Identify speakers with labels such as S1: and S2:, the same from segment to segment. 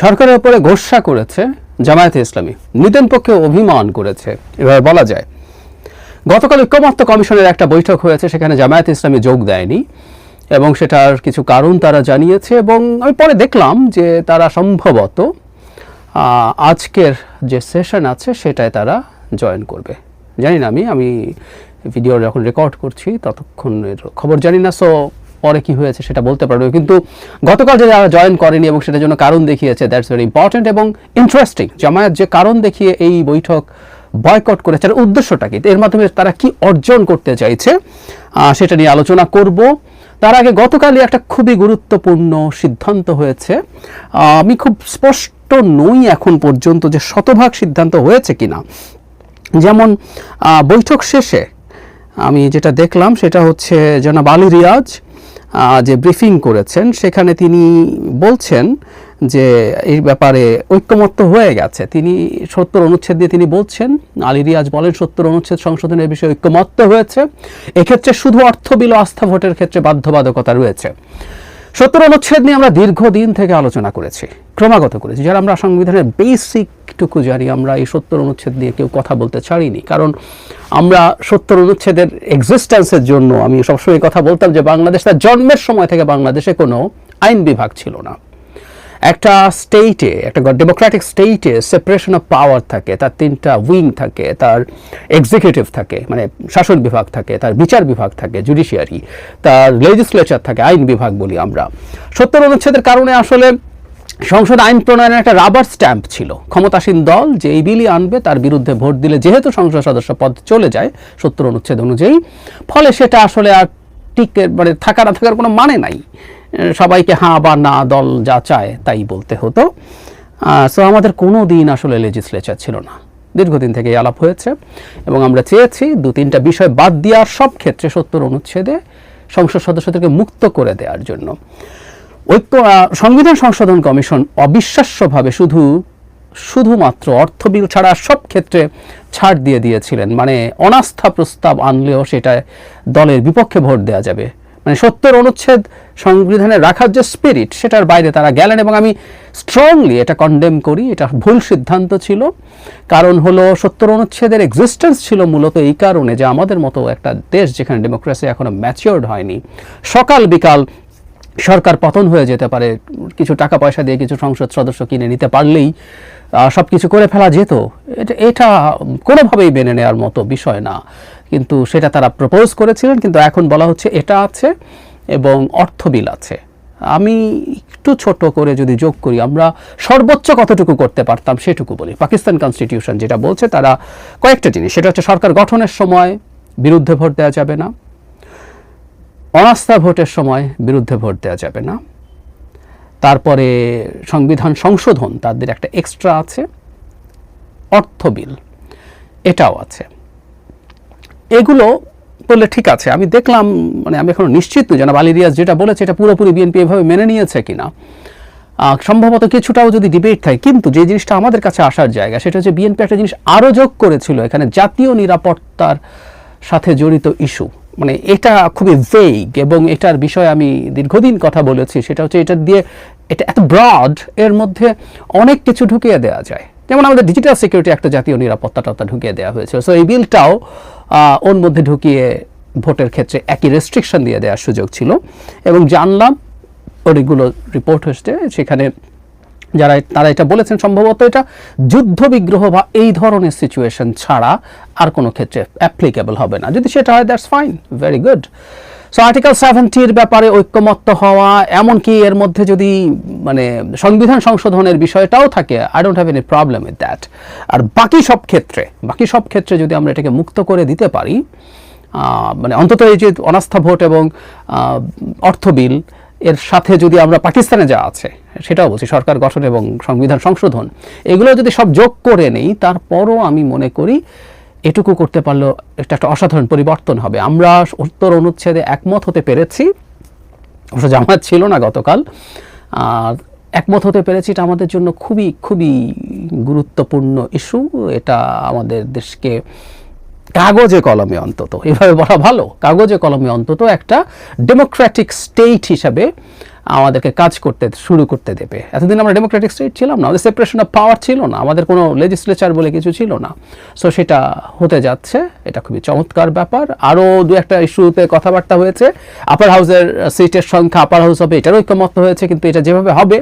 S1: সরকারের উপরে গোসা করেছে জামায়াতে ইসলামী। নিদেন পক্ষে অভিমান করেছে। এভাবে বলা যায়, গতকাল ঐক্যমত্য কমিশনের একটা বৈঠক হয়েছে, সেখানে জামায়াতে ইসলামী যোগ দেয়নি এবং সেটার কিছু কারণ তারা জানিয়েছে এবং আমি পরে দেখলাম যে তারা সম্ভবত আজকের যে সেশন আছে সেটায় তারা জয়েন করবে। জানি না আমি আমি ভিডিও যখন রেকর্ড করছি ততক্ষণের খবর জানি না, সো পরে কি হয়েছে সেটা বলতে পারবে। কিন্তু গতকাল যে যারা জয়েন করেনি এবং সেটার জন্য কারণ দেখিয়েছে দ্যাটস ভেরি ইম্পর্টেন্ট এবং ইন্টারেস্টিং জামায়াত যে কারণ দেখিয়ে এই বৈঠক বয়কট করেছে, তার উদ্দেশ্যটা কি? এর মাধ্যমে তারা কি অর্জন করতে চাইছে সেটা নিয়ে আলোচনা করব। তার আগে গতকালই একটা খুবই গুরুত্বপূর্ণ সিদ্ধান্ত হয়েছে। আমি খুব স্পষ্ট নই এখন পর্যন্ত যে শতভাগ সিদ্ধান্ত হয়েছে কিনা। যেমন বৈঠক শেষে আমি যেটা দেখলাম সেটা হচ্ছে জনাব আলী রিয়াজ যে ব্রিফিং করেছেন, সেখানে তিনি বলছেন যে এই ব্যাপারে ঐক্যমত্য হয়ে গেছে। তিনি সত্তর অনুচ্ছেদ দিয়ে তিনি বলছেন, আলী রিয়াজ বলেন, সত্তর অনুচ্ছেদ সংশোধনের বিষয়ে ঐক্যমত্য হয়েছে। এক্ষেত্রে শুধু অর্থ বিল আস্থা ভোটের ক্ষেত্রে বাধ্যবাধকতা রয়েছে। সত্তর অনুচ্ছেদ নিয়ে আমরা দীর্ঘদিন থেকে আলোচনা করেছি, ক্রমাগত করেছি। যারা আমরা সংবিধানের বেসিকটুকু জানি, আমরা এই সত্তর অনুচ্ছেদ নিয়ে কেউ কথা বলতে ছাড়িনি কারণ আমরা সত্তর অনুচ্ছেদের এক্সিস্টেন্সের জন্য আমি সবসময় কথা বলতাম যে বাংলাদেশ তার জন্মের সময় থেকে বাংলাদেশে কোনো আইন বিভাগ ছিল না। একটা স্টেটে একটা ডেমোক্রেটিক স্টেটে সেপারেশন অফ পাওয়ার থাকে, তার তিনটা উইং থাকে, তার এক্সিকিউটিভ থাকে মানে শাসন বিভাগ থাকে, তার বিচার বিভাগ থাকে জুডিশিয়ারি তার লেজিসলেচার থাকে, আইন বিভাগ বলি আমরা। সত্তর অনুচ্ছেদের কারণে আসলে সংসদ আইন প্রণয়নের একটা রাবার স্ট্যাম্প ছিল। ক্ষমতাসীন দল যে এই বিলি আনবে তার বিরুদ্ধে ভোট দিলে যেহেতু সংসদ সদস্য পদ চলে যায় সত্তর অনুচ্ছেদ অনুযায়ী, ফলে সেটা আসলে আর টিকে মানে থাকা না থাকার কোনো মানে নাই। সবাইকে হাঁ বা না দল যা চায় তাই বলতে হতো। সো আমাদের কোনো দিন আসলে লেজিসলেচার ছিল না। দীর্ঘদিন থেকে আলাপ হয়েছে এবং আমরা চেয়েছি দু তিনটা বিষয় বাদ দেওয়ার সব ক্ষেত্রে সত্তর অনুচ্ছেদে সংসদ সদস্যদেরকে মুক্ত করে দেওয়ার জন্য। ঐক্য সংবিধান সংশোধন কমিশন অবিশ্বাস্যভাবে শুধু, শুধুমাত্র অর্থ বিল ছাড়া সব ক্ষেত্রে ছাড় দিয়ে দিয়েছিলেন। মানে অনাস্থা প্রস্তাব আনলেও সেটা দলের বিপক্ষে ভোট দেওয়া যাবে। মানে সত্তর অনুচ্ছেদ সংবিধানে রাখার যে স্পিরিট সেটার বাইরে তারা গেলেন এবং আমি স্ট্রংলি এটা কন্ডেম করি, এটা ভুল সিদ্ধান্ত ছিল। কারণ হলো সত্তর অনুচ্ছেদের এক্সিস্টেন্স ছিল মূলত এই কারণে যে আমাদের মতো একটা দেশ যেখানে ডেমোক্রেসি এখনও ম্যাচিওর্ড হয়নি। সকাল বিকাল সরকার পতন হয়ে যেতে পারে, কিছু টাকা পয়সা দিয়ে কিছু সংসদ সদস্য কিনে নিতে পারলেই সব কিছু করে ফেলা যেত। এটা এটা কোনোভাবেই মেনে নেওয়ার মতো বিষয় না। কিন্তু সেটা তারা প্রপোজ করেছিলেন, কিন্তু এখন বলা হচ্ছে এটা আছে এবং অর্থ বিল আছে। আমি একটু ছোট করে যদি যোগ করি, আমরা সর্বোচ্চ কতটুকু করতে পারতাম সেটুকু বলি। পাকিস্তান কনস্টিটিউশন যেটা বলছে, তারা কয়েকটা জিনিস, সেটা হচ্ছে সরকার গঠনের সময় বিরুদ্ধে ভোট দেওয়া যাবে না, অনাস্থা ভোটের সময় বিরুদ্ধে ভোট দেওয়া যাবে না, তারপরে সংবিধান সংশোধন তাদের একটা এক্সট্রা আছে, অর্থ বিল, এটাও আছে। এগুলো বললে ঠিক আছে, আমি দেখলাম মানে আমি এখনও নিশ্চিত নই, জানাব আলী রিয়াজ যেটা বলেছে এটা পুরোপুরি বিএনপি এভাবে মেনে নিয়েছে কিনা। সম্ভবত কিছুটাও যদি ডিবেট থাকে, কিন্তু যে জিনিসটা আমাদের কাছে আসার জায়গা, সেটা হচ্ছে বিএনপি একটা জিনিস আরও যোগ করেছিল, এখানে জাতীয় নিরাপত্তার সাথে জড়িত ইস্যু মানে এটা খুবই ভেগ এবং এটার বিষয়ে আমি দীর্ঘদিন কথা বলেছি, সেটা হচ্ছে এটা দিয়ে, এটা এত ব্রড এর মধ্যে অনেক কিছু ঢুকিয়ে দেওয়া যায়। যেমন আমাদের ডিজিটাল সিকিউরিটি একটা জাতীয় নিরাপত্তাটা ঢুকিয়ে দেওয়া হয়েছে সো এই বিলটাও ওর মধ্যে ঢুকিয়ে ভোটের ক্ষেত্রে একই রেস্ট্রিকশন দিয়ে দেওয়ার সুযোগ ছিল। এবং জানলাম অনেকগুলো রিপোর্ট হচ্ছে সেখানে যারা, তারা এটা বলেছেন সম্ভবত এটা যুদ্ধ বিগ্রহ বা এই ধরনের সিচুয়েশন ছাড়া আর কোনো ক্ষেত্রে অ্যাপ্লিকেবল হবে না। যদি সেটা হয় that's fine very good so article সেভেন্টির ব্যাপারে ঐক্যমত্য হওয়া, এমনকি এর মধ্যে যদি মানে সংবিধান সংশোধনের বিষয়টাও থাকে I don't have any problem with that আর বাকি সব ক্ষেত্রে, বাকি সব ক্ষেত্রে যদি আমরা এটাকে মুক্ত করে দিতে পারি মানে অন্তত এই যে অনাস্থা ভোট এবং অর্থ বিল, এর সাথে যদি আমরা পাকিস্তানে যা আছে, সেটাও বলছি, সরকার গঠন এবং সংবিধান সংশোধন, এগুলো যদি সব যোগ করে নেই, তারপরও আমি মনে করি এটুকু করতে পারলেও এটা একটা অসাধারণ পরিবর্তন হবে। আমরা উত্তর অনুচ্ছেদে একমত হতে পেরেছি। অবশ্য জামাত ছিল না গতকাল। আর একমত হতে পেরেছি এটা আমাদের জন্য খুবই খুবই গুরুত্বপূর্ণ ইস্যু। এটা আমাদের দেশকে কাগজে কলমে অন্তত, এভাবে বলা ভালো। কাগজে কলমে অন্তত একটা ডেমোক্রেটিক স্টেট হিসাবে আমাদেরকে কাজ করতে শুরু করতে দেবে। এতদিন আমরা ডেমোক্রেটিক স্টেট ছিলাম না, আমাদের সেপারেশন অফ পাওয়ার ছিল না, আমাদের কোনো লেজিসলেচার বলে কিছু ছিল না। সো সেটা হতে যাচ্ছে, এটা খুবই চমৎকার ব্যাপার। আরও দু একটা ইস্যুতে কথাবার্তা হয়েছে আপার হাউসের সিটের সংখ্যা আপার হাউস হবে, এটারও ঐক্যমত্য হয়েছে, কিন্তু এটা যেভাবে হবে,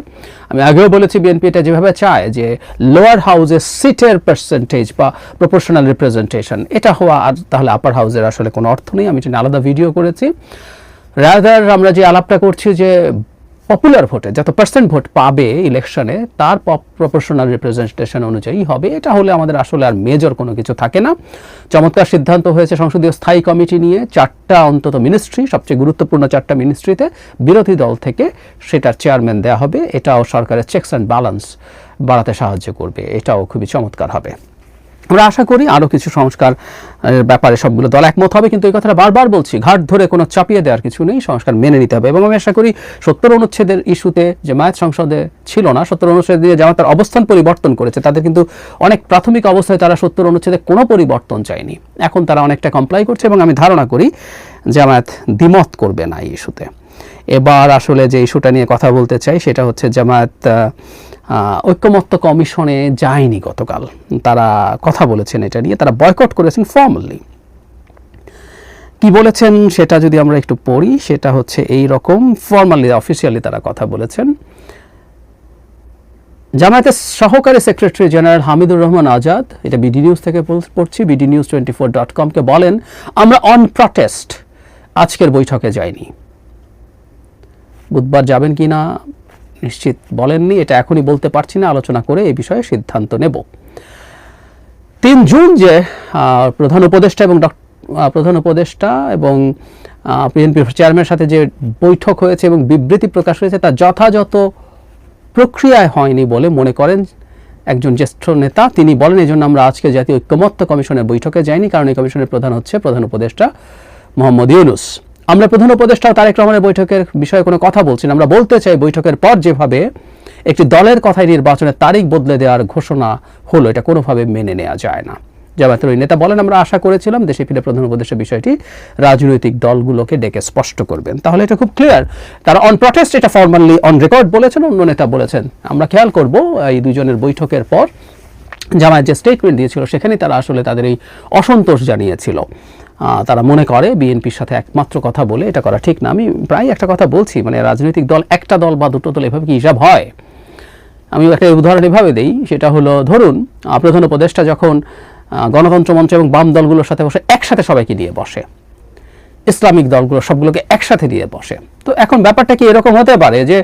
S1: আমি আগেও বলেছি বিএনপি এটা যেভাবে চায় যে লোয়ার হাউসের সিটের পার্সেন্টেজ বা প্রপোর্শনাল রিপ্রেজেন্টেশন এটা হওয়া আর তাহলে আপার হাউসের আসলে কোনো অর্থ নেই, আমি এটা আলাদা ভিডিও করেছি। রাদার আমরা যে আলাপটা করছি যে পপুলার ভোটে যত পার্সেন্ট ভোট পাবে ইলেকশনে তার প্রপোর্শনাল রিপ্রেজেন্টেশন অনুযায়ী হবে। এটা হলে আমাদের আসলে আর মেজর কোনো কিছু থাকে না। চমৎকার সিদ্ধান্ত হয়েছে সংসদীয় স্থায়ী কমিটি নিয়ে। চারটা অন্তত মিনিস্ট্রি সবচেয়ে গুরুত্বপূর্ণ চারটা মিনিস্ট্রিতে বিরোধী দল থেকে সেটার চেয়ারম্যান দেওয়া হবে। এটাও সরকারের চেকস অ্যান্ড ব্যালেন্স বাড়াতে সাহায্য করবে। এটাও খুবই চমৎকার হবে। আমরা আশা করি আরও কিছু সংস্কার ব্যাপারে সবগুলো দল একমত হবে। কিন্তু এই কথাটা বারবার বলছি, ঘাট ধরে কোনো চাপিয়ে দেওয়ার কিছু নেই, সংস্কার মেনে নিতে হবে। এবং আমি আশা করি সত্তর অনুচ্ছেদের ইস্যুতে যে মায়াত সংসদে ছিল না, সত্তর অনুচ্ছেদ দিয়ে জামাতার অবস্থান পরিবর্তন করেছে, তাদের কিন্তু অনেক প্রাথমিক অবস্থায় তারা সত্তর অনুচ্ছেদে কোনো পরিবর্তন চায়নি। এখন তারা অনেকটা কমপ্লাই করছে এবং আমি ধারণা করি জামায়াত দ্বিমত করবে না এই ইস্যুতে। এবার আসলে যে ইস্যুটা নিয়ে কথা বলতে চাই, সেটা হচ্ছে জামায়াত ঐক্যমত্য কমিশনে যায়নি গতকাল। তারা কথা বলেছেন এটা নিয়ে, তারা বয়কট করেছেন ফর্মালি কি বলেছেন সেটা যদি আমরা একটু পড়ি, সেটা হচ্ছে এই রকম। ফর্মালি অফিসিয়ালি তারা কথা বলেছেন। জামায়াতের সহকারী সেক্রেটারি জেনারেল হামিদুর রহমান আজাদ, এটা বিডি নিউজ থেকে পড়- পড়ছি BD news twenty four dot কমকে বলেন, আমরা অন প্রটেস্ট আজকের বৈঠকে যাইনি। বুধবার যাবেন কি না নিশ্চিত বলেননি, এটা এখনই বলতে পারছি না, আলোচনা করে এই বিষয়ে সিদ্ধান্ত নেব। তিন জুন যে প্রধান উপদেষ্টা এবং প্রধান উপদেষ্টা এবং বিএনপির চেয়ারম্যানের সাথে যে বৈঠক হয়েছে এবং বিবৃতি প্রকাশ হয়েছে, তা যথাযথ প্রক্রিয়ায় হয়নি বলে মনে করেন একজন জ্যেষ্ঠ নেতা। তিনি বলেন এই জন্য আমরা আজকে জাতীয় ঐক্যমত্য কমিশনের বৈঠকে যাইনি, কারণ এই কমিশনের প্রধান হচ্ছে প্রধান উপদেষ্টা মোহাম্মদ ইউনুস। আমরা প্রধান উপদেষ্টা তারেক রহমানের বৈঠকের বিষয়ে কোনো কথা বলছি না। আমরা বলতে চাই বৈঠকের পর যেভাবে একটি দলের কথায় নির্বাচনের তারিখ বদলে দেওয়ার ঘোষণা হলো, এটা কোনোভাবে মেনে নেওয়া যায় না। জামায়াতের ওই নেতা বলেন, আমরা আশা করেছিলাম দেশে ফিরে প্রধান উপদেষ্টা বিষয়টি রাজনৈতিক দলগুলোকে ডেকে স্পষ্ট করবেন। তাহলে এটা খুব ক্লিয়ার তারা অন প্রটেস্ট এটা ফর্মালি অন রেকর্ড বলেছেন, অন্য নেতা বলেছেন। আমরা খেয়াল করব, এই দুজনের বৈঠকের পর জামায়াত যে স্টেটমেন্ট দিয়েছিল সেখানে তারা আসলে তাদের এই অসন্তোষ জানিয়েছিল। তারা মনে করে, বিএনপির সাথে একমাত্র কথা বলে এটা করা ঠিক না। আমি প্রায় একটা কথা বলছি মানে রাজনৈতিক দল, একটা দল বা দুটো দল এভাবে কি হিসাব হয়? আমি একটা উদাহরণ এভাবে দিই, সেটা হলো, ধরুন প্রধান উপদেষ্টা যখন গণতন্ত্র মঞ্চ এবং বাম দলগুলোর সাথে বসে, একসাথে সবাইকে নিয়ে বসে। ইসলামিক দলগুলো সবগুলোকে একসাথে দিয়ে বসে। তো এখন ব্যাপারটা কি এরকম হতে পারে যে,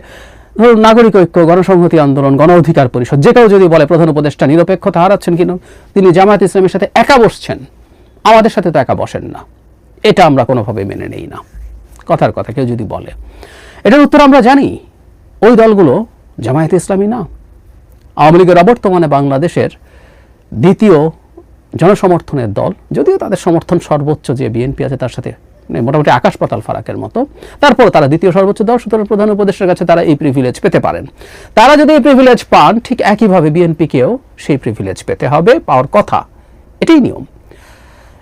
S1: ধরুন, নাগরিক ঐক্য, গণসংহতি আন্দোলন গণ অধিকার পরিষদ, যে কেউ যদি বলে, প্রধান উপদেষ্টা নিরপেক্ষতা হারাচ্ছেন কিনা? তিনি জামায়াত ইসলামের সাথে একা বসছেন। আমাদের সাথে তো একা বসেন না। এটা আমরা কোনোভাবে মেনে নেই না। কথার কথা, কেউ যদি বলে। এটার উত্তর আমরা জানি। ওই দলগুলো জামায়াত ইসলামী না। আওয়ামী লীগের অবর্তমানে বাংলাদেশের দ্বিতীয় জনসমর্থনের দল। যদিও তাদের সমর্থন সর্বোচ্চ যে বিএনপি আছে তার সাথে মানে মোটামুটি আকাশ পাতাল ফারাকের মতো। তারপর তারা দ্বিতীয় সর্বোচ্চ দল, সুতরাং প্রধান উপদেষ্টার কাছে তারা এই প্রিভিলেজ পেতে পারেন। তারা যদি এই প্রিভিলেজ পান, ঠিক একইভাবে বিএনপিকেও সেই প্রিভিলেজ পেতে হবে। পাওয়ার কথা, এটাই নিয়ম।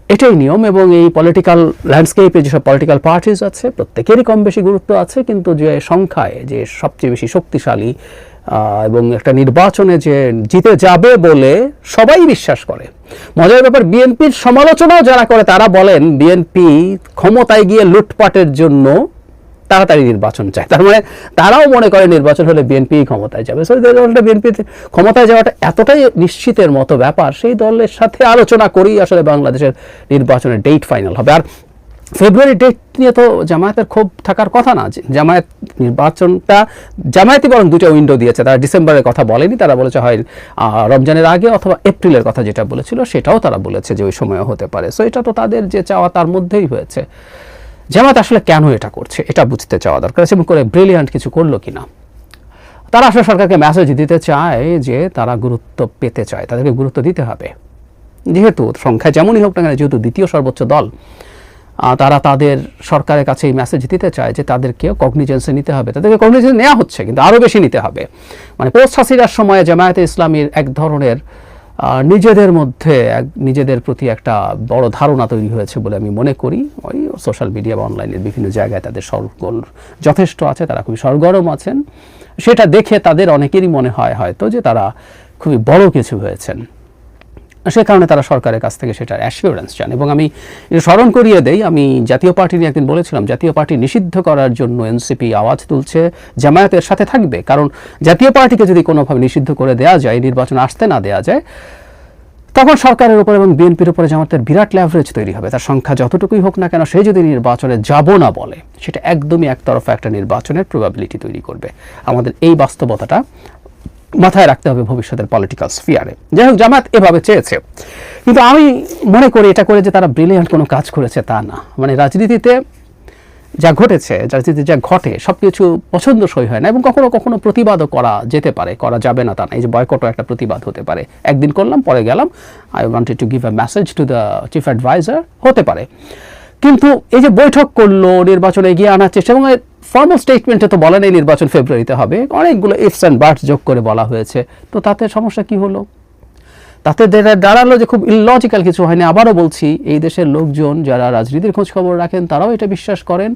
S1: এটাই নিয়ম এবং এই পলিটিক্যাল ল্যান্ডস্কেপে যেসব পলিটিক্যাল পার্টিস আছে, প্রত্যেকেরই কম বেশি গুরুত্ব আছে, কিন্তু যে সংখ্যায়, যে সবচেয়ে বেশি শক্তিশালী এবং একটা নির্বাচনে যে জিতে যাবে বলে সবাই বিশ্বাস করে। মজার ব্যাপার, বিএনপির সমালোচনাও যারা করে, তারা বলেন, বিএনপি ক্ষমতায় গিয়ে লুটপাটের জন্য তাড়াতাড়ি নির্বাচন চায়। তার মানে তারাও মনে করে নির্বাচন হলে বিএনপি ক্ষমতায় যাবে। সেই দলটা বিএনপি ক্ষমতায় যাওয়াটা এতটাই নিশ্চিতের মতো ব্যাপার, সেই দলের সাথে আলোচনা করেই আসলে বাংলাদেশের নির্বাচনের ডেট ফাইনাল হবে। আর ফেব্রুয়ারি ডেট নিয়ে তো জামায়াতের ক্ষোভ থাকার কথা না। জামায়াত নির্বাচনটা, জামায়াতই বরং দুটো উইন্ডো দিয়েছে। তারা ডিসেম্বরের কথা বলেনি, তারা বলেছে হয় রমজানের আগে অথবা এপ্রিলের কথা যেটা বলেছিল, সেটাও তারা বলেছে যে ওই সময় হতে পারে। সো এটা তো তাদের যে চাওয়া, তার মধ্যেই হয়েছে। জামাত আসলে কেন এটা করছে, এটা বুঝতে চাওয়া দরকার আছে এবং করে ব্রিলিয়ান্ট কিছু করল কিনা। তারা আসলে সরকারকে মেসেজ দিতে চায় যে তারা গুরুত্ব পেতে চায়, তাদেরকে গুরুত্ব দিতে হবে। যেহেতু সংখ্যা যেমনই হোক না কেন, যেহেতু দ্বিতীয় সর্বোচ্চ দল তারা তাদের সরকারের কাছে এই মেসেজ দিতে চায় যে তাদেরকে কগনিজেন্সে নিতে হবে। তাদেরকে কগনিজেন্স নেওয়া হচ্ছে, কিন্তু আরও বেশি নিতে হবে। মানে পোস্ট হাসিনার সময়ে জামায়াতে ইসলামীর এক ধরনের নিজেদের মধ্যে নিজেদের প্রতি একটা বড় ধারণা তৈরি হয়েছে বলে আমি মনে করি। ওই সোশ্যাল মিডিয়া বা অনলাইনের বিভিন্ন জায়গায় তাদের সরগোল যথেষ্ট আছে, তারা খুবই সরগরম আছেন। সেটা দেখে তাদের অনেকেরই মনে হয় হয়তো যে তারা খুবই বড় কিছু হয়েছেন। সে কারণে তারা সরকারের কাছ থেকে সেটার অ্যাসিওরেন্স চান। এবং আমি স্মরণ করিয়ে দেই, আমি জাতীয় পার্টি নিয়ে একদিন বলেছিলাম, জাতীয় পার্টি নিষিদ্ধ করার জন্য এনসিপি আওয়াজ তুলছে, জামায়াতের সাথে থাকবে। কারণ জাতীয় পার্টিকে যদি কোনোভাবে নিষিদ্ধ করে দেওয়া যায়, নির্বাচন আসতে না দেওয়া যায়, তখন সরকারের উপর এবং বিএনপির উপরে জামাতের বিরাট ল্যাভারেজ তৈরি হবে। তার সংখ্যা যতটুকুই হোক না কেন, সে যদি নির্বাচনে যাব না বলে, সেটা একদমই একতরফা একটা নির্বাচনের প্রবাবিলিটি তৈরি করবে। আমাদের এই বাস্তবতাটা মাথায় রাখতে হবে ভবিষ্যতের পলিটিক্যাল স্ফিয়ারে যাই হোক জামাত এভাবে চেয়েছে। কিন্তু আমি মনে করি এটা করে যে তারা ব্রিলিয়ান্ট কোনো কাজ করেছে তা না। মানে রাজনীতিতে যা ঘটেছে, রাজনীতিতে যা ঘটে সব কিছু পছন্দসই হয় না এবং কখনো কখনো প্রতিবাদও করা যেতে পারে, করা যাবে না তা না। এই যে বয়কটও একটা প্রতিবাদ হতে পারে। একদিন করলাম, পরে গেলাম। I wanted to give a message to the chief adviser হতে পারে। কিন্তু এই যে বৈঠক করল, নির্বাচনে এগিয়ে আনার চেষ্টা, এবং ফর্মাল স্টেটমেন্টে তো বলা নেই নির্বাচন ফেব্রুয়ারিতে হবে। অনেকগুলো ইফস অ্যান্ড বার্ডস যোগ করে বলা হয়েছে। তো তাতে সমস্যা কি হলো? তাতে দাঁড়াল যে খুব ইললজিক্যাল কিছু হয়নি। আবারও বলছি, এই দেশের লোকজন যারা রাজনীতির খোঁজ খবর রাখেন, তারাও এটা বিশ্বাস করেন,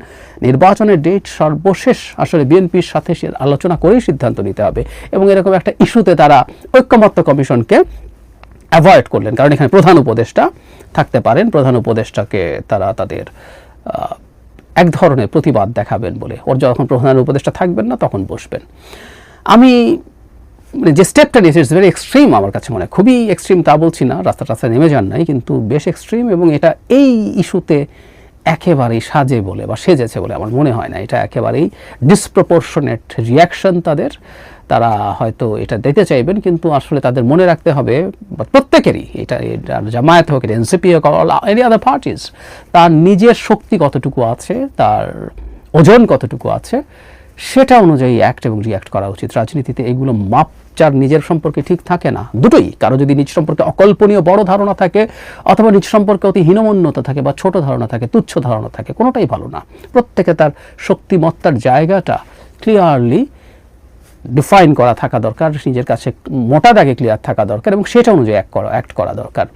S1: নির্বাচনের ডেট সর্বশেষ আসলে বিএনপির সাথে সে আলোচনা করেই সিদ্ধান্ত নিতে হবে। এবং এরকম একটা ইস্যুতে তারা ঐক্যমত্য কমিশনকে অ্যাভয়েড করলেন। কারণ এখানে প্রধান উপদেষ্টা থাকতে পারেন। প্রধান উপদেষ্টাকে তারা তাদের এক ধরনের প্রতিবাদ দেখাবেন বলে। ওর যখন প্রধান উপদেষ্টা থাকবেন না, তখন বসবেন। আমি মানে যে স্টেপটা নিয়েছে ইটস ভেরি এক্সট্রিম আমার কাছে মনে হয়। খুবই এক্সট্রিম তা বলছি না, রাস্তা টাস্তায় নেমে যান নাই, কিন্তু বেশ এক্সট্রিম এবং এটা এই ইস্যুতে একেবারেই সাজে বলে বা সেজেছে বলে আমার মনে হয় না। এটা একেবারেই ডিসপ্রপোর্শনেট রিয়াকশন তাদের। তারা হয়তো এটা দিতে চাইবেন, কিন্তু আসলে তাদের মনে রাখতে হবে প্রত্যেকেরই, এটা জামায়াত হোক, এটা এনসিপি হোক এনি আদার পার্টিস তার নিজের শক্তি কতটুকু আছে, তার ওজন কতটুকু আছে, সেটা অনুযায়ী অ্যাক্ট এবং রিয়াক্ট করা উচিত। রাজনীতিতে এগুলো মাপ, যার নিজের সম্পর্কে ঠিক থাকে না, দুটোই। কারও যদি নিজ সম্পর্কে অকল্পনীয় বড় ধারণা থাকে, অথবা নিজ সম্পর্কে অতি হীনমন্যতা থাকে, বা ছোট ধারণা থাকে, তুচ্ছ ধারণা থাকে, কোনোটাই ভালো না। প্রত্যেকে তার শক্তিমত্তার জায়গাটা ক্লিয়ারলি ডিফাইন করা থাকা দরকার, নিজের কাছে মোটা দাগে ক্লিয়ার থাকা দরকার এবং সেটা অনুযায়ী অ্যাক্ট করা অ্যাক্ট করা দরকার।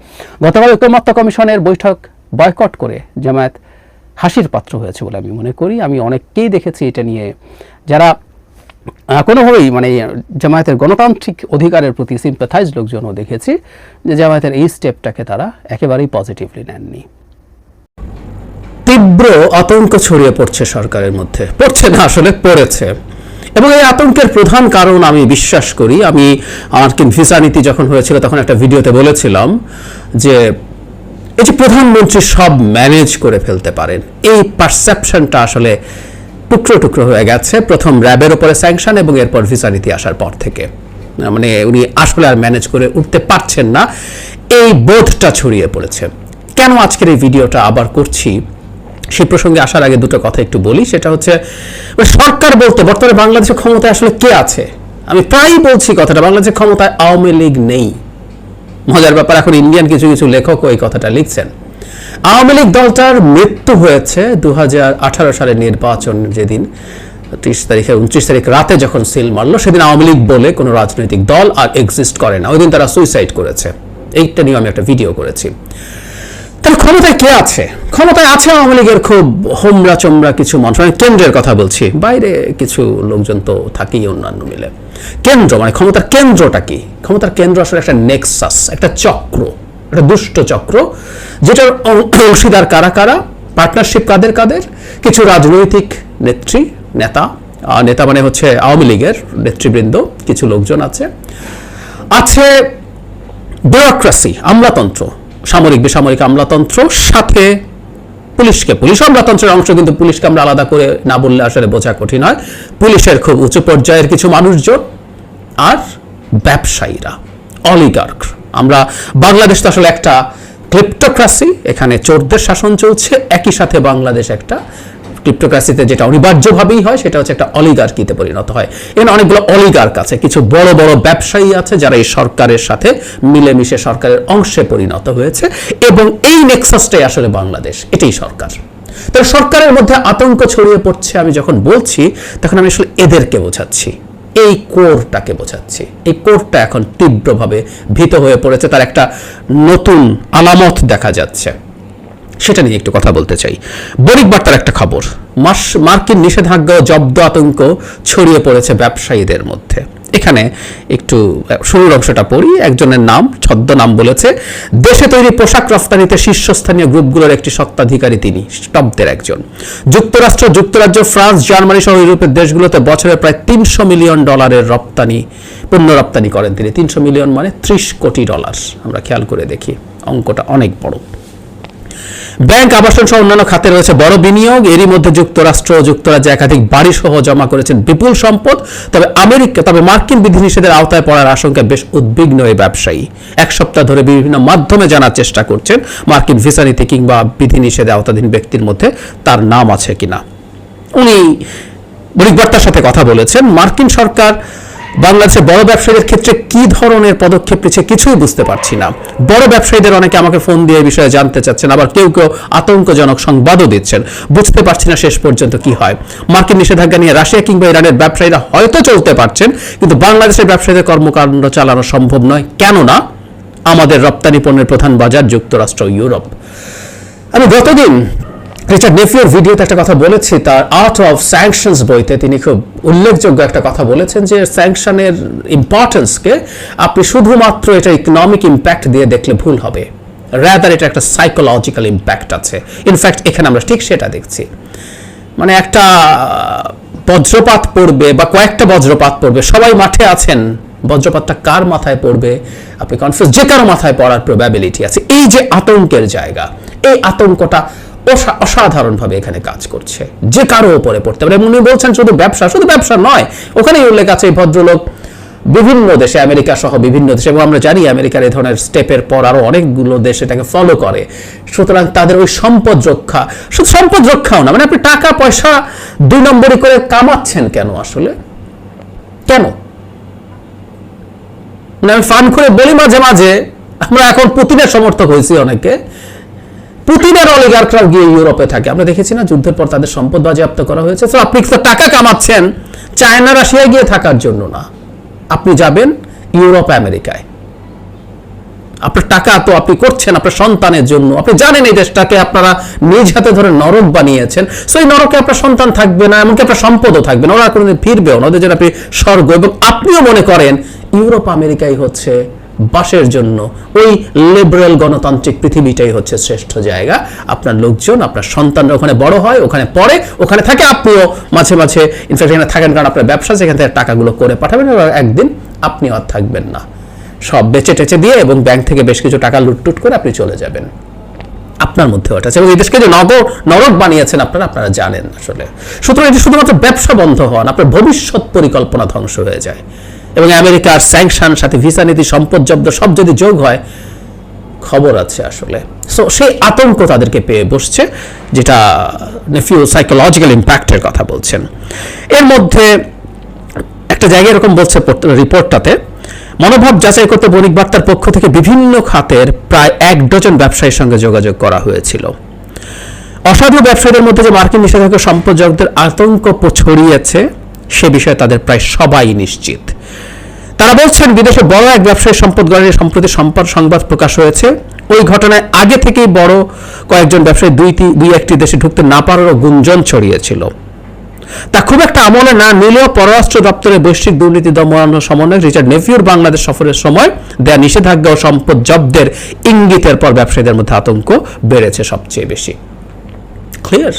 S1: গতকাল ঐক্যমত্য কমিশনের বৈঠক বয়কট করে জামায়াত হাসির পাত্র হয়েছে বলে আমি মনে করি। আমি অনেককেই দেখেছি এটা নিয়ে যারা কোনোভাবেই মানে জামায়াতের গণতান্ত্রিক অধিকারের প্রতি সিম্পাথাইজ লোকজনও দেখেছি যে জামায়াতের এই স্টেপটাকে তারা একেবারেই পজিটিভলি নেননি। তীব্র আতঙ্ক ছড়িয়ে পড়ছে সরকারের মধ্যে। পড়ছে না, আসলে পড়েছে। এবং এই আতঙ্কের প্রধান কারণ আমি বিশ্বাস করি। আমি আমার ভিসা নীতি যখন হয়েছিল, তখন একটা ভিডিওতে বলেছিলাম যে এই যে প্রধানমন্ত্রী সব ম্যানেজ করে ফেলতে পারেন, এই পারসেপশনটা আসলে টুকরো টুকরো হয়ে গেছে। প্রথম র্যাবের ওপরে স্যাংশন এবং এরপর ভিসা নীতি আসার পর থেকে। মানে উনি আসলে আর ম্যানেজ করে উঠতে পারছেন না। এই বোধটা ছড়িয়ে পড়েছে। কেন আজকের এই ভিডিওটা আবার করছি? সেই প্রসঙ্গে আসার আগে দুটো কথা একটু বলি, সেটা হচ্ছে মানে সরকার বলতে, বর্তমানে বাংলাদেশের ক্ষমতায় আসলে কে আছে? আমি প্রায়ই বলছি কথাটা, বাংলাদেশের ক্ষমতায় আওয়ামী লীগ নেই। মজার ব্যাপার, এখন ইন্ডিয়ান কিছু কিছু লেখকও এই কথাটা লিখছেন। আওয়ামী লীগ দলটার মৃত্যু হয়েছে দু হাজার আঠারো সালের নির্বাচন যেদিন, ত্রিশ তারিখে, উনত্রিশ তারিখ রাতে যখন সিল মারলো, সেদিন আওয়ামী লীগ বলে কোনো রাজনৈতিক দল আর এক্সিস্ট করে না। ওই দিন তারা সুইসাইড করেছে। এইটা নিয়ে আমি একটা ভিডিও করেছি। তাহলে ক্ষমতায় কে আছে? ক্ষমতায় আছে আওয়ামী লীগের খুব হোমরা চমরা কিছু মানুষ। আমি কেন্দ্রের কথা বলছি। বাইরে কিছু লোকজন তো থাকেই অন্যান্য মিলে। কেন্দ্র মানে ক্ষমতার কেন্দ্রটা কি? ক্ষমতার কেন্দ্র আসলে একটা নেক্সাস একটা চক্র, একটা দুষ্ট চক্র, যেটার অংশীদার কারা কারা? পার্টনারশিপ কাদের কাদের? কিছু রাজনৈতিক নেত্রী, নেতা। নেতা মানে হচ্ছে আওয়ামী লীগের নেতৃবৃন্দ, কিছু লোকজন আছে। আছে ব্যুরোক্রাসি আমলাতন্ত্র। সামরিক, বেসামরিক আমলাতন্ত্র, সাথে পুলিশকে, পুলিশ আমলাতন্ত্রের অংশ, কিন্তু পুলিশকে আমরা আলাদা করে না বললে আসলে বোঝা কঠিন হয়। পুলিশের খুব উঁচু পর্যায়ের কিছু মানুষজন আর ব্যবসায়ীরা, অলিগার্ক। আমরা, বাংলাদেশ তো আসলে একটা ক্লিপ্টোক্রাসি, এখানে চোরদের শাসন চলছে, একই সাথে বাংলাদেশ একটা ক্রিপ্টোক্রাসিতে যেটা অনিবার্যভাবেই হয়, সেটা হচ্ছে একটা অলিগার্কিতে পরিণত হয়। এখানে অনেকগুলো অলিগার্ক আছে, কিছু বড় বড় ব্যবসায়ী আছে যারা এই সরকারের সাথে মিলেমিশে সরকারের অংশে পরিণত হয়েছে এবং এই নেক্সাসটাই আসলে বাংলাদেশ, এটাই সরকার। তবে সরকারের মধ্যে আতঙ্ক ছড়িয়ে পড়ছে আমি যখন বলছি, তখন আমি আসলে এদেরকে বোঝাচ্ছি, এই কোরটাকে বোঝাচ্ছি। এই কোরটা এখন তীব্রভাবে ভীত হয়ে পড়েছে, তার একটা নতুন আলামত দেখা যাচ্ছে। সেটা নিয়ে একটু কথা বলতে চাই। বণিক বার্তার একটা খবর। মার্কিন নিষেধাজ্ঞা, জব্দ আতঙ্ক ছড়িয়ে পড়েছে ব্যবসায়ীদের মধ্যে। এখানে একটু শুরুর অংশটা পড়ি। একজনের নাম, ছদ্ম নাম বলেছে, দেশে তৈরি পোশাক রফতানিতে শীর্ষস্থানীয় গ্রুপগুলোর একটি সত্ত্বাধিকারী তিনি টপদের একজন। যুক্তরাষ্ট্র, যুক্তরাজ্য, ফ্রান্স, জার্মানি সহ ইউরোপের দেশগুলোতে বছরে প্রায় তিনশো মিলিয়ন ডলারের রপ্তানি, পণ্য রপ্তানি করেন তিনি। তিনশো মিলিয়ন মানে ত্রিশ কোটি ডলার। আমরা খেয়াল করে দেখি। অঙ্কটা অনেক বড়। ব্যাংক, আবাসন সহ অন্যান্য খাতে রয়েছে বড় বিনিয়োগ। এরই মধ্যে যুক্তরাষ্ট্র যুক্তরাজ্যে একাধিক বাড়ি সহ জমা করেছেন বিপুল সম্পদ। তবে আমেরিকা, তবে মার্কিন বিধিনিষেধের আওতায় পড়ার আশঙ্কায় বেশ উদ্বিগ্ন এই ব্যবসায়ী। এক সপ্তাহ ধরে বিভিন্ন মাধ্যমে জানার চেষ্টা করছেন মার্কিন ভিসা নীতি কিংবা বিধিনিষেধে আওতাধীন ব্যক্তির মধ্যে তার নাম আছে কিনা। উনি বণিকবার্তার সাথে কথা বলেছেন। মার্কিন সরকার বাংলাদেশের বড় ব্যবসায়ীদের ক্ষেত্রে কি ধরনের পদক্ষেপ নিচ্ছে কিছুই বুঝতে পারছি না। বড় ব্যবসায়ীদের অনেকে আমাকে ফোন দিয়ে এই বিষয়ে জানতে চাচ্ছেন, আবার কেউ কেউ আতঙ্কজনক সংবাদও দিচ্ছেন। বুঝতে পারছি না শেষ পর্যন্ত কি হয়। মার্কিন নিষেধাজ্ঞা নিয়ে রাশিয়া কিংবা ইরানের ব্যবসায়ীরা হয়তো চলতে পারছেন, কিন্তু বাংলাদেশের ব্যবসায়ীদের কর্মকাণ্ড চালানো সম্ভব নয়। কেননা আমাদের রপ্তানি পণ্যের প্রধান বাজার যুক্তরাষ্ট্র ইউরোপ। আমি গতদিন রিচার্ড নেফিওর ভিডিওতে একটা কথা বলেছি, তার আর্ট অফ স্যাংশনস বইতে তিনি খুব উল্লেখযোগ্য একটা কথা বলেছেন যে স্যাংশনের ইম্পর্টেন্সকে আপনি শুধুমাত্র এটা ইকোনমিক ইম্প্যাক্ট দিয়ে দেখলে ভুল হবে। র্যাদার এটা একটা সাইকোলজিক্যাল ইম্প্যাক্ট আছে। ইনফ্যাক্ট এখানে আমরা ঠিক সেটা দেখছি। মানে একটা বজ্রপাত পড়বে বা কয়েকটা বজ্রপাত পড়বে, সবাই মাঠে আছেন, বজ্রপাতটা কার মাথায় পড়বে? আপনি কনফিউজ যে কারও মাথায় পড়ার প্রবাবিলিটি আছে। এই যে আতঙ্কের জায়গা, এই আতঙ্কটা অসাধারণভাবে এখানে কাজ করছে। যে কারও উপরে পড়তে পারে। উনি বলছেন শুধু ব্যবসা শুধু ব্যবসা নয়, ওখানেই উল্লেখ আছে এই ভদ্রলোক বিভিন্ন দেশে, আমেরিকা সহ বিভিন্ন দেশে, এবং আমরা জানি আমেরিকার এই ধরনের স্টেপের পর আরও অনেকগুলো দেশ এটাকে ফলো করে। সুতরাং তাদের ওই সম্পদ রক্ষা, শুধু সম্পদ রক্ষাও না মানে আপনি টাকা, পয়সা দুই নম্বরই করে কামাচ্ছেন কেন আসলে? কেন? মানে আমি ফান করে বলি মাঝে মাঝে, আমরা এখন পুতিনের সমর্থক হয়েছি অনেকে। পুতিনের অলিগার্করাও গিয়ে ইউরোপে থাকে। আমরা দেখেছি না, যুদ্ধের পর তাদের সম্পদ বাজেয়াপ্ত করা হয়েছে। তো আপনি টাকা কামাচ্ছেন, চায়না, রাশিয়ায় গিয়ে থাকার জন্য না। আপনি যাবেন ইউরোপ, আমেরিকায়। আপনার টাকা তো আপনি করছেন আপনার সন্তানের জন্য। আপনি জানেন এই দেশটাকে আপনারা নিজ হাতে ধরে নরক বানিয়েছেন। সো এই নরকে আপনার সন্তান থাকবে না, এমনকি আপনার সম্পদও থাকবে না। ওরা কোনোদিন ফিরবেও না, ওদের জন্য আপনি স্বর্গ। এবং আপনিও মনে করেন, ইউরোপ, আমেরিকাই হচ্ছে বাসের জন্য। ওই লিবারেল গণতান্ত্রিক পৃথিবীটাই হচ্ছে শ্রেষ্ঠ জায়গা। আপনার লোকজন, আপনার সন্তানরা ওখানে বড় হয়, ওখানে পড়ে, ওখানে থাকে, আপনিও মাঝে মাঝে ইনফ্যাক্ট এখানে থাকেন কারণ আপনার ব্যবসা, সেখান থেকে টাকাগুলো করে পাঠাবেন এবং একদিন আপনিও আর থাকবেন না। সব বেচে টেচে দিয়ে এবং ব্যাংক থেকে বেশ কিছু টাকা লুটটুট করে আপনি চলে যাবেন। আপনার মধ্যে ওটা আছে। এবং এই দেশকে যে নগর, নরক বানিয়েছেন আপনারা আপনারা জানেন আসলে। সুতরাং এটি শুধুমাত্র ব্যবসা বন্ধ হন আপনার ভবিষ্যৎ পরিকল্পনা ধ্বংস হয়ে যায়। এবং আমেরিকার স্যাংশন, সাথে ভিসা নীতি, সম্পদ জব্দ, সব যদি যোগ হয়, খবর আছে আসলে। সো সেই আতঙ্ক তাদেরকে পেয়ে বসছে, যেটা নেফিউ সাইকোলজিক্যাল ইম্প্যাক্টের কথা বলছেন। এর মধ্যে একটা জায়গায় এরকম বলছে রিপোর্টটাতে, মনোভাব যাচাই করতে বণিক বার্তার পক্ষ থেকে বিভিন্ন খাতের প্রায় এক ডজন ব্যবসায়ীর সঙ্গে যোগাযোগ করা হয়েছিল। অসাধু ব্যবসায়ীদের মধ্যে যে মার্কিন নিষেধাজ্ঞা সম্পদজগতের আতঙ্ক ছড়িয়েছে, সে বিষয়ে তাদের প্রায় সবাই নিশ্চিত। তারা বলছেন, বিদেশে বড় এক ব্যবসায়ী সম্পদ গড়ের সম্প্রতি সম্পদ সংবাদ প্রকাশ হয়েছে। ওই ঘটনায় আগে থেকেই বড় কয়েকজন ব্যবসায়ী দুইটি, দুই একটি দেশে ঢুকতে না পারারও গুঞ্জন ছড়িয়েছিল। তা খুব একটা আমলে না নিলেও পররাষ্ট্র দপ্তরের বৈশ্বিক দুর্নীতি দমন সমন্বয় রিচার্ড নেফিউর বাংলাদেশ সফরের সময় দেয়া নিষেধাজ্ঞা ও সম্পদ জব্দের ইঙ্গিতের পর ব্যবসায়ীদের মধ্যে আতঙ্ক বেড়েছে সবচেয়ে বেশি। ক্লিয়ার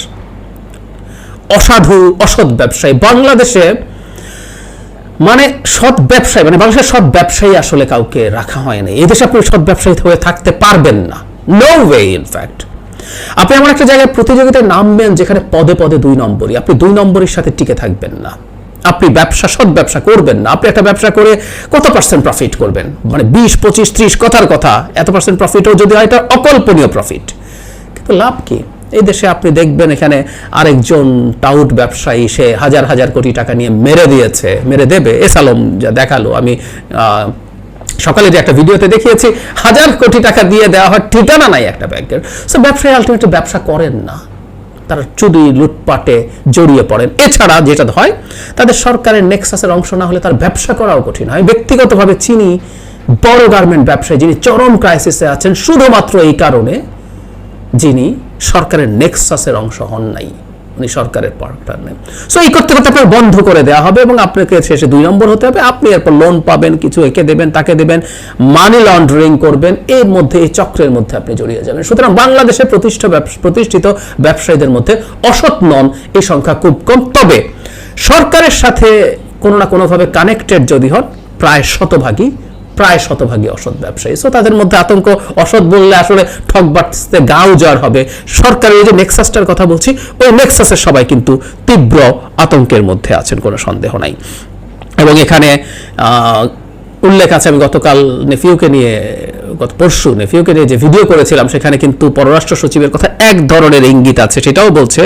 S1: অসাধু, অসৎ ব্যবসায়ী। বাংলাদেশে মানে সৎ ব্যবসায়ী মানে বাংলাদেশের সৎ ব্যবসায়ী আসলে কাউকে রাখা হয় না এই দেশে আপনি সৎ ব্যবসায়ী হয়ে থাকতে পারবেন না। নো ওয়ে ইনফ্যাক্ট আপনি এমন একটা জায়গায় প্রতিযোগিতায় নামবেন যেখানে পদে পদে দুই নম্বরই। আপনি দুই নম্বরের সাথে টিকে থাকবেন না। আপনি ব্যবসা, সৎ ব্যবসা করবেন না। আপনি একটা ব্যবসা করে কত পার্সেন্ট প্রফিট করবেন? মানে বিশ, পঁচিশ, ত্রিশ কথার কথা। এত পার্সেন্ট প্রফিটও যদি হয়, এটা অকল্পনীয় প্রফিট কিন্তু লাভ কি? এই দেশে আপনি দেখবেন এখানে আরেকজন টাউট ব্যবসায়ী, সে হাজার হাজার কোটি টাকা নিয়ে মেরে দিয়েছে, মেরে দেবে। এসালম যা দেখাল। আমি সকালে যে একটা ভিডিওতে দেখিয়েছি, হাজার কোটি টাকা দিয়ে দেওয়া হয় ঠিকানা নাই একটা ব্যাংকের। সো ব্যবসায়ী আলটিমেটলি ব্যবসা করেন না।
S2: তারা চুরি, লুটপাটে জড়িয়ে পড়েন। এছাড়া যেটা হয়, তাদের সরকারের নেক্সাসের অংশ না হলে তার ব্যবসা করাও কঠিন হয়। ব্যক্তিগতভাবে চিনি বড় গার্মেন্ট ব্যবসায়ী যিনি চরম ক্রাইসিসে আছেন, শুধুমাত্র এই কারণে যিনি সরকারের নেক্সাসের অংশ হন নাই। উনি সরকারের পার্টনার নেন। সো এই করতে করতে আপনার বন্ধ করে দেওয়া হবে এবং আপনাকে শেষে দুই নম্বর হতে হবে। আপনি এরপর লোন পাবেন, কিছু একে দেবেন, তাকে দেবেন মানি লন্ডারিং করবেন, এর মধ্যে, এই চক্রের মধ্যে আপনি জড়িয়ে যাবেন। সুতরাং বাংলাদেশে প্রতিষ্ঠা প্রতিষ্ঠিত ব্যবসায়ীদের মধ্যে অসৎ নন এই সংখ্যা খুব কম। তবে সরকারের সাথে কোনো না কোনোভাবে কানেক্টেড যদি হন, প্রায় শতভাগই প্রায় শতভাগই অসৎ ব্যবসায়ী। সো তাদের মধ্যে আতঙ্ক, অসৎ বললে আসলে ঠক বাড়তে গাও জ্বর হবে। সরকারের এই যে নেক্সাসটার কথা বলছি, ওই নেক্সাসের সবাই কিন্তু তীব্র আতঙ্কের মধ্যে আছেন, কোনো সন্দেহ নাই। এবং এখানে উল্লেখ আছে, আমি গতকাল নেফিউকে নিয়ে, গত পরশু নেফিউকে নিয়ে যে ভিডিও করেছিলাম, সেখানে কিন্তু পররাষ্ট্র সচিবের কথা এক ধরনের ইঙ্গিত আছে। সেটাও বলছে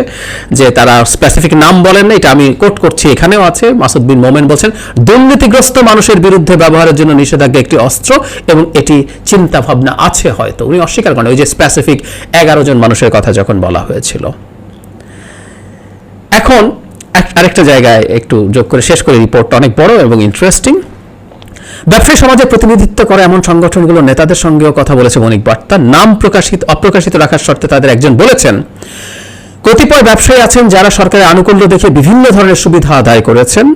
S2: যে তারা স্পেসিফিক নাম বলেন না, এটা আমি কোট করছি, এখানেও আছে। মাসুদ বিন মোমেন বলছেন, দুর্নীতিগ্রস্ত মানুষের বিরুদ্ধে ব্যবহারের জন্য নিষেধাজ্ঞা একটি অস্ত্র এবং এটি চিন্তা ভাবনা আছে হয়তো। উনি অস্বীকার করেন, ওই যে স্পেসিফিক এগারো জন মানুষের কথা যখন বলা হয়েছিল। এখন আরেকটা জায়গায় একটু যোগ করে শেষ করে রিপোর্টটা অনেক বড় এবং ইন্টারেস্টিং ব্যবসায়ী সমাজে প্রতিনিধিত্ব করে এমন সংগঠনগুলোর নেতাদের সঙ্গেও কথা বলেছে বণিক বার্তা। নাম প্রকাশিত, অপ্রকাশিত রাখার শর্তে তাদের একজন বলেছেন, কতিপয় ব্যবসায়ী আছেন যারা সরকারের আনুকূল্য দেখে বিভিন্ন ধরনের সুবিধা আদায় করেছেন।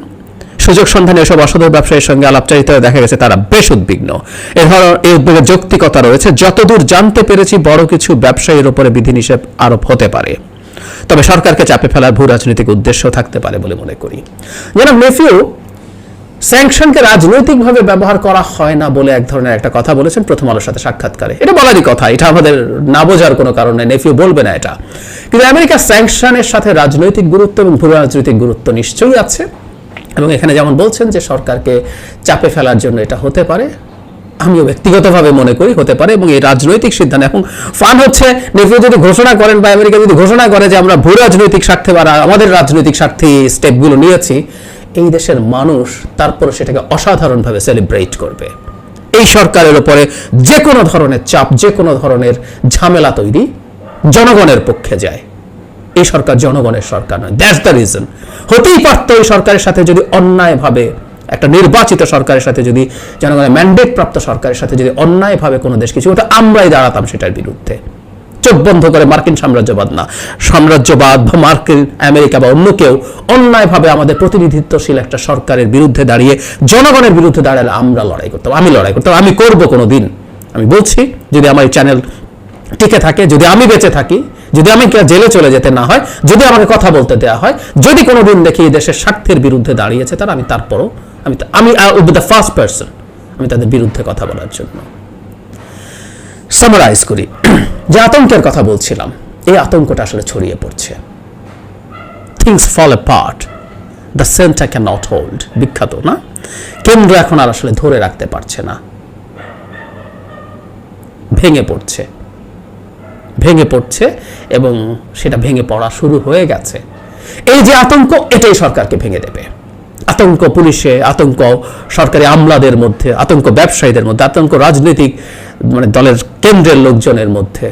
S2: সুযোগ সন্ধানে এসব অসাধু ব্যবসায়ীর সঙ্গে আলাপচারিতায় দেখা গেছে তারা বেশ উদ্বিগ্ন। এ ধরনের এই উদ্বেগের যৌক্তিকতা রয়েছে। যতদূর জানতে পেরেছি, বড় কিছু ব্যবসায়ীর উপরে বিধিনিষেধ আরোপ হতে পারে। তবে সরকারকে চাপে ফেলার ভূ রাজনৈতিক উদ্দেশ্য থাকতে পারে বলে মনে করি। যেন নেফিউ স্যাংশনকে রাজনৈতিকভাবে ব্যবহার করা হয় না বলে এক ধরনের একটা কথা বলেছেন প্রথম আলোর সাথে সাক্ষাৎকারে। এটা বলারই কথা, এটা আমাদের না বোঝার কোনো কারণে নেফিউ বলবে না এটা। কিন্তু আমেরিকা স্যাংশনের সাথে রাজনৈতিক গুরুত্ব এবং ভূ রাজনৈতিক গুরুত্ব নিশ্চয়ই আছে। এবং এখানে যেমন বলছেন যে সরকারকে চাপে ফেলার জন্য এটা হতে পারে, আমিও ব্যক্তিগতভাবে মনে করি হতে পারে। এবং এই রাজনৈতিক সিদ্ধান্ত, এখন ফান হচ্ছে নেফিউ যদি ঘোষণা করেন বা আমেরিকা যদি ঘোষণা করে যে আমরা ভূ রাজনৈতিক স্বার্থে বা আমাদের রাজনৈতিক স্বার্থে স্টেপগুলো নিয়েছি এই দেশের মানুষ তারপরে সেটাকে অসাধারণভাবে সেলিব্রেট করবে। এই সরকারের উপরে যে কোনো ধরনের চাপ, যে কোনো ধরনের ঝামেলা তৈরি জনগণের পক্ষে যায়। এই সরকার জনগণের সরকার নয় দ্যাটস দ্য রিজন হতেই পারত এই সরকারের সাথে যদি অন্যায়ভাবে, একটা নির্বাচিত সরকারের সাথে যদি জনগণের ম্যান্ডেট প্রাপ্ত সরকারের সাথে যদি অন্যায়ভাবে কোনো দেশ কিছু হতো আমরাই দাঁড়াতাম সেটার বিরুদ্ধে। চোখ বন্ধ করে মার্কিন সাম্রাজ্যবাদ না। সাম্রাজ্যবাদ বা মার্কিন আমেরিকা বা অন্য কেউ অন্যায়ভাবে আমাদের প্রতিনিধিত্বশীল একটা সরকারের বিরুদ্ধে দাঁড়িয়ে জনগণের বিরুদ্ধে দাঁড়ালে আমরা লড়াই করতাম, আমি লড়াই করতাম, আমি করব কোনো দিন আমি বলছি, যদি আমার এই চ্যানেল টিকে থাকে, যদি আমি বেঁচে থাকি, যদি আমি জেলে চলে যেতে না হয়, যদি আমাকে কথা বলতে দেওয়া হয়, যদি কোনো দিন দেখি দেশের স্বার্থের বিরুদ্ধে দাঁড়িয়েছে তারা, আমি তারপরও, আমি আমি দ্য ফার্স্ট পার্সন আমি তাদের বিরুদ্ধে কথা বলার জন্য। সামারাইজ করি। যে আতঙ্কের কথা বলছিলাম, এই আতঙ্কটা আসলে ছড়িয়ে পড়ছে। Things fall apart the centre can not hold বিখ্যাত, না? কেন্দ্র এখন আর আসলে ধরে রাখতে পারছে না। ভেঙে পড়ছে। ভেঙে পড়ছে এবং সেটা ভেঙে পড়া শুরু হয়ে গেছে। এই যে আতঙ্ক, এটাই সরকারকে ভেঙে দেবে। আতঙ্ক পুলিশে, আতঙ্ক সরকারি আমলাদের মধ্যে, আতঙ্ক ব্যবসায়ীদের মধ্যে, আতঙ্ক রাজনৈতিক মানে দলের কেন্দ্রের লোকজনের মধ্যে।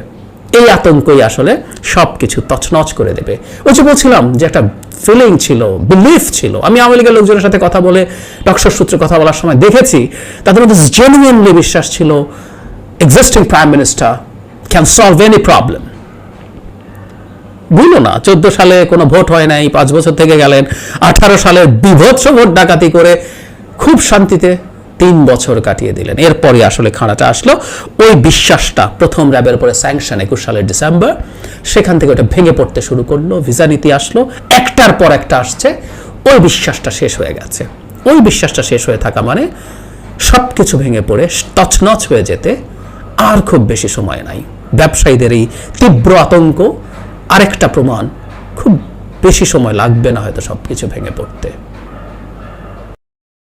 S2: এই আতঙ্কই আসলে সব কিছু তছনছ করে দেবে। ওই যে বলছিলাম যে একটা ফিলিং ছিল বিলিফ ছিল। আমি আওয়ামী লীগের লোকজনের সাথে কথা বলে টকশোর সূত্রে কথা বলার সময় দেখেছি, তাদের মধ্যে জেনুইনলি বিশ্বাস ছিল existing prime minister can solve any problem ভুলো না। চোদ্দ সালে কোনো ভোট হয় নাই, পাঁচ বছর থেকে গেলেন। আঠারো সালে বিভৎস ভোট ডাকাতি করে খুব শান্তিতে তিন বছর কাটিয়ে দিলেন। এরপরে আসলে খাঁড়াটা আসলো। ওই বিশ্বাসটা প্রথম র্যাবের পরে স্যাংশন একুশ সালের ডিসেম্বর। সেখান থেকে ওটা ভেঙে পড়তে শুরু করল, ভিসা নীতি আসলো। একটার পর একটা আসছে। ওই বিশ্বাসটা শেষ হয়ে গেছে। ওই বিশ্বাসটা শেষ হয়ে থাকা মানে সব কিছু ভেঙে পড়ে, তছনছ হয়ে যেতে আর খুব বেশি সময় নাই। ব্যবসায়ীদের এই তীব্র আতঙ্ক আরেকটা প্রমাণ খুব বেশি সময় লাগবে না হয়তো সব কিছু ভেঙে পড়তে।